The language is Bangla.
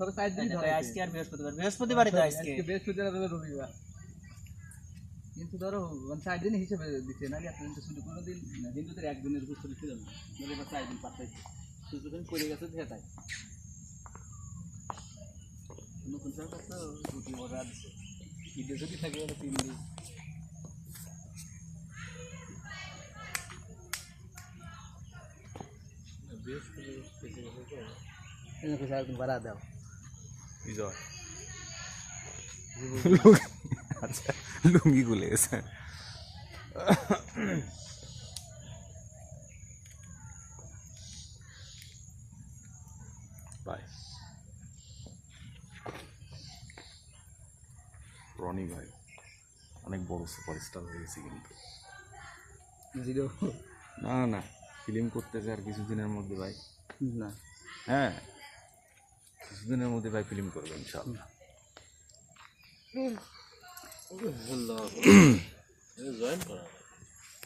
তবে চার দিন ধরে আজকে আর বৃহস্পতিবার বৃহস্পতিবারই তো আজকে আজকে বৃহস্পতিবার আর রবিবার কিন্তু ধরো মানে চার দিন হিসেবে দিচ্ছে নাহলে এতদিন তো শুধু কোনো দিন হিন্দুদের একদিনের উপর ছুটি ছিল না নাহলে এবার চার দিন পাঠাইছে কিছুদিন করে গেছে সেটাই নতুন সরকার তো ছুটি ওরা দিচ্ছে ঈদে ছুটি থাকে ওরা তিন দিন বাড়া দাও বিজয়। আচ্ছা লুঙ্গি গেছে বাই। রনি ভাই অনেক বড় সুপারস্টার হয়ে গেছে কিন্তু। না না ফিল্ম করতেছে আর কিছুদিনের মধ্যে ভাই। না। হ্যাঁ কিছুদিনের মধ্যে ভাই ফিল্ম করবে ইনশাল্লাহ জয়েন করা।